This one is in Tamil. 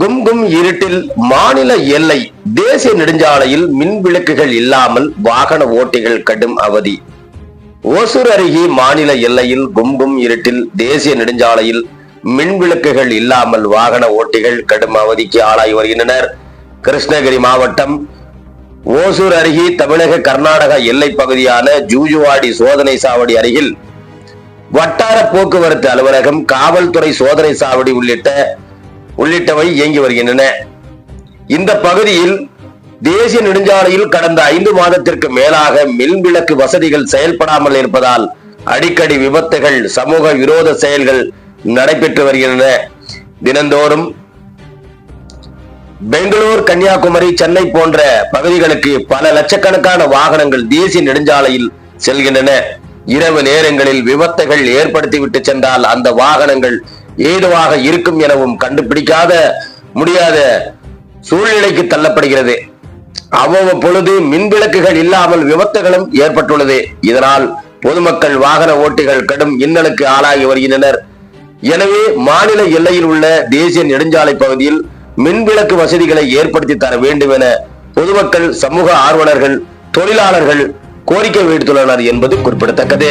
கும்கும் இருட்டில் மாநில எல்லை தேசிய நெடுஞ்சாலையில் மின் விளக்குகள் இல்லாமல் வாகன ஓட்டிகள் கடும் அவதி. ஓசூர் அருகே மாநில எல்லையில் கும்கும் இருட்டில் தேசிய நெடுஞ்சாலையில் மின் விளக்குகள் இல்லாமல் வாகன ஓட்டிகள் கடும் அவதிக்கு ஆளாகி வருகின்றனர். கிருஷ்ணகிரி மாவட்டம் ஓசூர் அருகே தமிழக கர்நாடக எல்லை பகுதியான ஜூஜுவாடி சோதனை சாவடி அருகில் வட்டார போக்குவரத்து அலுவலகம் காவல்துறை சோதனை சாவடி உள்ளிட்ட உள்ளிட்டவை இயங்கி வருகின்றன. இந்த பகுதியில் தேசிய நெடுஞ்சாலையில் கடந்த ஐந்து மாதத்திற்கு மேலாக மின் விளக்கு வசதிகள் செயல்படாமல் இருப்பதால் அடிக்கடி விபத்துகள் சமூக விரோத செயல்கள் நடைபெற்று வருகின்றன. தினந்தோறும் பெங்களூர் கன்னியாகுமரி சென்னை போன்ற பகுதிகளுக்கு பல லட்சக்கணக்கான வாகனங்கள் தேசிய நெடுஞ்சாலையில் செல்கின்றன. இரவு நேரங்களில் விபத்துகள் ஏற்படுத்திவிட்டு சென்றால் அந்த வாகனங்கள் ஏதுவாக இருக்கும் எனவும் கண்டுபிடிக்காத முடியாத சூழ்நிலைக்கு தள்ளப்படுகிறது. அவ்வப்பொழுது மின்விளக்குகள் இல்லாமல் விபத்துகளும் ஏற்பட்டுள்ளது. இதனால் பொதுமக்கள் வாகன ஓட்டிகள் கடும் இன்னலுக்கு ஆளாகி வருகின்றனர். எனவே மாநில எல்லையில் உள்ள தேசிய நெடுஞ்சாலை பகுதியில் மின்விளக்கு வசதிகளை ஏற்படுத்தி தர வேண்டும் என பொதுமக்கள் சமூக ஆர்வலர்கள் தொழிலாளர்கள் கோரிக்கை விடுத்துள்ளனர் என்பது குறிப்பிடத்தக்கது.